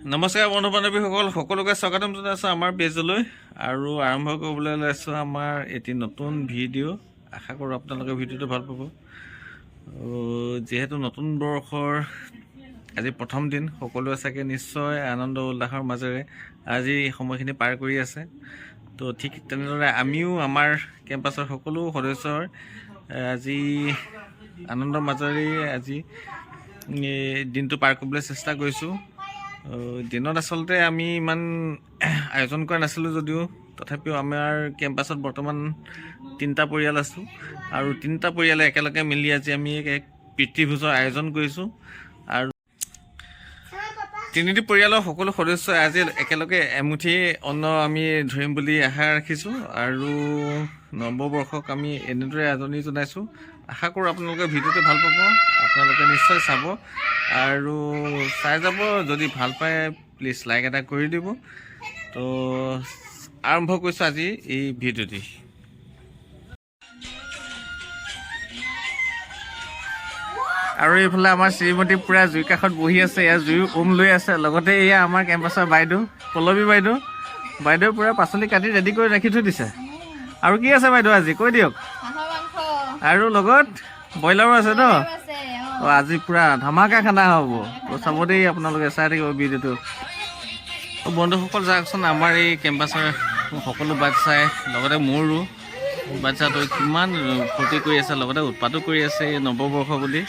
নমস্কাৰ বন্ধু বান্ধৱীসকল সকলোকে স্বাগতম জনাইছোঁ আমাৰ পেজলৈ আৰু আৰম্ভ কৰিবলৈ লৈছোঁ আমাৰ এটি নতুন ভিডিঅ' আশা কৰোঁ আপোনালোকে ভিডিঅ'টো ভাল পাব। যিহেতু নতুন বৰ্ষৰ আজি প্ৰথম দিন সকলোৱে চাগে নিশ্চয় আনন্দ উল্লাসৰ মাজেৰে আজি সময়খিনি পাৰ কৰি আছে। তো ঠিক তেনেদৰে আমিও আমাৰ কেম্পাছৰ সকলো সদস্যৰ আজি আনন্দৰ মাজেৰে আজি দিনটো পাৰ কৰিবলৈ চেষ্টা কৰিছোঁ। দিনত আচলতে আমি ইমান আয়োজন কৰা নাছিলোঁ যদিও তথাপিও আমাৰ কেম্পাছত বৰ্তমান তিনিটা পৰিয়াল আছোঁ। আৰু তিনিটা পৰিয়ালে একেলগে মিলি আজি আমি এক প্ৰীতিভোজৰ আয়োজন কৰিছোঁ। তিনিটি পৰিয়ালৰ সকলো সদস্যই আজি একেলগে এমুঠি অন্ন আমি ধৰিম বুলি আশা ৰাখিছোঁ আৰু নৱবৰ্ষক আমি এনেদৰে আদৰণি জনাইছোঁ। আশা কৰোঁ আপোনালোকে ভিডিঅ'টো ভালো পাব, আপোনালোকে নিশ্চয় চাব। আৰু চাই যাব, যদি ভালো পায় প্লিজ লাইক এটা কৰি দিব। তো, আৰম্ভ কৰিছোঁ আজি এই ভিডিঅ'টি। আৰু এইফালে আমাৰ শ্ৰীমতী পূৰা জুই কাষত বহি আছে এয়া জুই উম লৈ আছে। লগতে এয়া আমাৰ কেম্পাছৰ বাইদেউ পল্লৱী বাইদেউ। বাইদেউ পূৰা পাচলি কাটি ৰেডি কৰি ৰাখি থৈ দিছে। আৰু কি আছে বাইদেউ আজি? কৈ দিয়ক। আৰু লগত ব্ৰইলাৰো আছে ন? অ, আজি পূৰা ধামাকা খানা হ'ব। চাব দেই আপোনালোকে চাই থাকিব ভিডিঅ'টো। বন্ধুসকল চাওকচোন আমাৰ এই কেম্পাছৰ সকলো বাচ্ছাই লগতে মোৰো। বাচ্ছাটো কিমান ফূৰ্তি কৰি আছে লগতে উৎপাতো কৰি আছে এই নৱবৰ্ষ বুলি।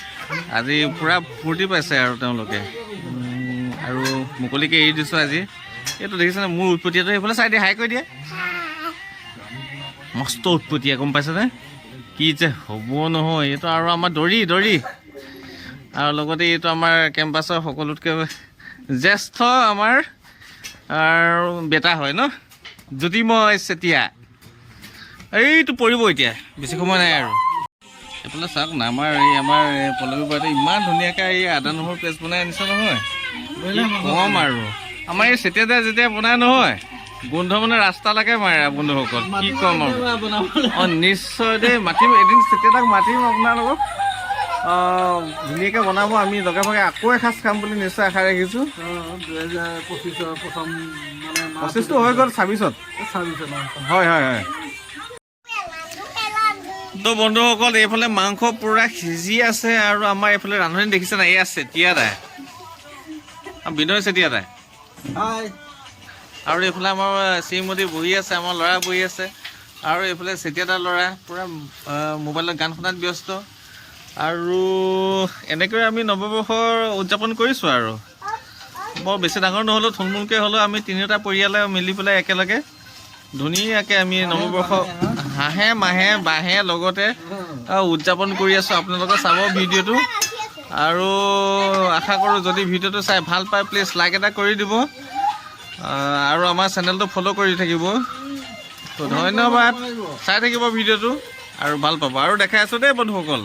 আজি পূৰা ফূৰ্তি পাইছে আৰু তেওঁলোকে। আৰু মুকলিকে এৰি দিছোঁ আজি। এইটো দেখিছেনে মোৰ উৎপতীয়াটো সেইফালে চাই দিয়ে হাই কৰি দিয়ে। মস্ত উৎপতীয়া গম পাইছেনে কি যে হ'ব নহয় এইটো আৰু আমাৰ দৰি দৰি আৰু লগতে এইটো আমাৰ কেম্পাছৰ সকলোতকৈ জ্যেষ্ঠ আমাৰ বেটা হয় ন? জ্যোতিময় চেতিয়া। এইটো পৰিব এতিয়া। বেছি সময় নাই আৰু। এইফালে চাওক না আমাৰ এই আমাৰ এই পল্লৱী বাইদেউ ইমান ধুনীয়াকৈ এই আদা নহৰু পেষ্ট বনাই আনিছে নহয়। কম আৰু। আমাৰ এই চেতিয়া দাই যেতিয়া বনাই নহয় গোন্ধ মানে ৰাস্তালৈকে মাৰে বন্ধুসকল কি ক'ম আৰু। অঁ নিশ্চয় দেই। মাতিম এদিন তেতিয়া তাক মাতিম আপোনালোকক ধুনীয়াকৈ বনাব। আমি লগে ভাগে আকৌ এসাঁজ খাম বুলি নিশ্চয় আশা ৰাখিছোঁ। দুহেজাৰ পঁচিছৰ প্ৰথম প্ৰচেছটো হৈ গ'ল ছাব্বিছত। ছাব্বিছত হয় হয় হয়। তো বন্ধুসকল এইফালে মাংস পূৰা সিজি আছে আৰু আমাৰ এইফালে ৰান্ধনি দেখিছে নাই এয়া চেতিয়া দাই। বিনয় চেতিয়া দাই। আৰু এইফালে আমাৰ শ্ৰীমতী বহি আছে আমাৰ ল'ৰা বহি আছে। আৰু এইফালে চেতিয়াদাৰ ল'ৰা পূৰা মোবাইলত গান শুনাত ব্যস্ত। আৰু এনেকৈ আমি নৱবৰ্ষৰ উদযাপন কৰিছোঁ আৰু। বৰ বেছি ডাঙৰ নহ'লেও থুলমূলকৈ হ'লেও আমি তিনিওটা পৰিয়ালে মিলি পেলাই একেলগে ধুনীয়াকৈ আমি নৱবৰ্ষ হাঁহে মাহে বাঁহে লগতে উদযাপন কৰি আছোঁ। আপোনালোকে চাব ভিডিঅ'টো। আৰু আশা কৰোঁ যদি ভিডিঅ'টো চাই ভাল পায় প্লিজ লাইক এটা কৰি দিব। আৰু আমাৰ চেনেলটো ফ'ল' কৰি থাকিব। ধন্যবাদ। চাই থাকিব ভিডিঅ'টো আৰু ভাল পাব। আৰু দেখাই আছোঁ দেই বন্ধুসকল।